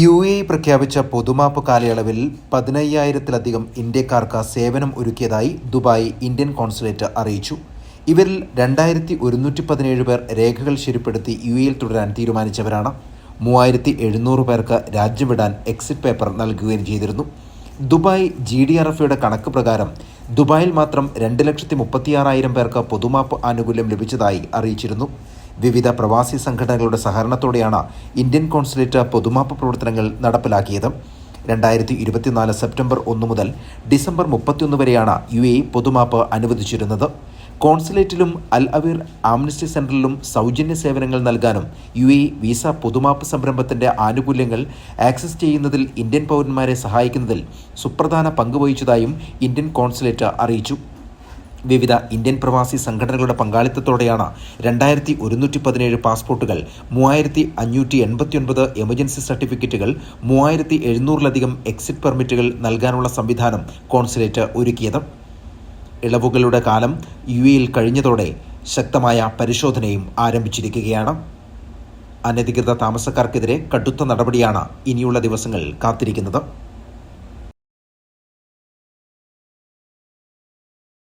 U A പ്രഖ്യാപിച്ച പൊതുമാപ്പ് കാലയളവിൽ പതിനയ്യായിരത്തിലധികം ഇന്ത്യക്കാർക്ക് സേവനം ഒരുക്കിയതായി ദുബായ് ഇന്ത്യൻ കോൺസുലേറ്റ് അറിയിച്ചു. ഇവരിൽ രണ്ടായിരത്തി ഒരുന്നൂറ്റി പതിനേഴ് പേർ രേഖകൾ ശരിപ്പെടുത്തി യു എയിൽ തുടരാൻ തീരുമാനിച്ചവരാണ്. മൂവായിരത്തി എഴുന്നൂറ് പേർക്ക് രാജ്യവിടാൻ എക്സിറ്റ് പേപ്പർ നൽകുകയും ചെയ്തിരുന്നു. ദുബായ് ജി ഡി ആർ എഫയുടെ കണക്ക് പ്രകാരം ദുബായിൽ മാത്രം രണ്ട് ലക്ഷത്തി മുപ്പത്തിയാറായിരം പേർക്ക് പൊതുമാപ്പ് ആനുകൂല്യം ലഭിച്ചതായി അറിയിച്ചിരുന്നു. വിവിധ പ്രവാസി സംഘടനകളുടെ സഹകരണത്തോടെയാണ് ഇന്ത്യൻ കോൺസുലേറ്റ് പൊതുമാപ്പ് പ്രവർത്തനങ്ങൾ നടപ്പിലാക്കിയത്. രണ്ടായിരത്തി ഇരുപത്തിനാല് സെപ്റ്റംബർ ഒന്ന് മുതൽ ഡിസംബർ മുപ്പത്തിയൊന്ന് വരെയാണ് യു എ പൊതുമാപ്പ് അനുവദിച്ചിരുന്നത്. കോൺസുലേറ്റിലും അൽ അവീർ ആംനസ്റ്റി സെന്ററിലും സൗജന്യ സേവനങ്ങൾ നൽകാനും യു എ വിസ പൊതുമാപ്പ് സംരംഭത്തിന്റെ ആനുകൂല്യങ്ങൾ ആക്സസ് ചെയ്യുന്നതിൽ ഇന്ത്യൻ പൗരന്മാരെ സഹായിക്കുന്നതിൽ സുപ്രധാന പങ്കുവഹിച്ചതായും ഇന്ത്യൻ കോൺസുലേറ്റ് അറിയിച്ചു. വിവിധ ഇന്ത്യൻ പ്രവാസി സംഘടനകളുടെ പങ്കാളിത്തത്തോടെയാണ് രണ്ടായിരത്തി ഒരുന്നൂറ്റി പതിനേഴ് പാസ്പോർട്ടുകൾ മൂവായിരത്തി അഞ്ഞൂറ്റി എൺപത്തിയൊൻപത് എമർജൻസി സർട്ടിഫിക്കറ്റുകൾ മൂവായിരത്തി എഴുന്നൂറിലധികം എക്സിറ്റ് പെർമിറ്റുകൾ നൽകാനുള്ള സംവിധാനം കോൺസുലേറ്റ് ഒരുക്കിയത്. ഇളവുകളുടെ കാലം യു എയിൽ കഴിഞ്ഞതോടെ ശക്തമായ പരിശോധനയും ആരംഭിച്ചിരിക്കുകയാണ്. അനധികൃത താമസക്കാർക്കെതിരെ കടുത്ത നടപടിയാണ് ഇനിയുള്ള ദിവസങ്ങൾ കാത്തിരിക്കുന്നത്.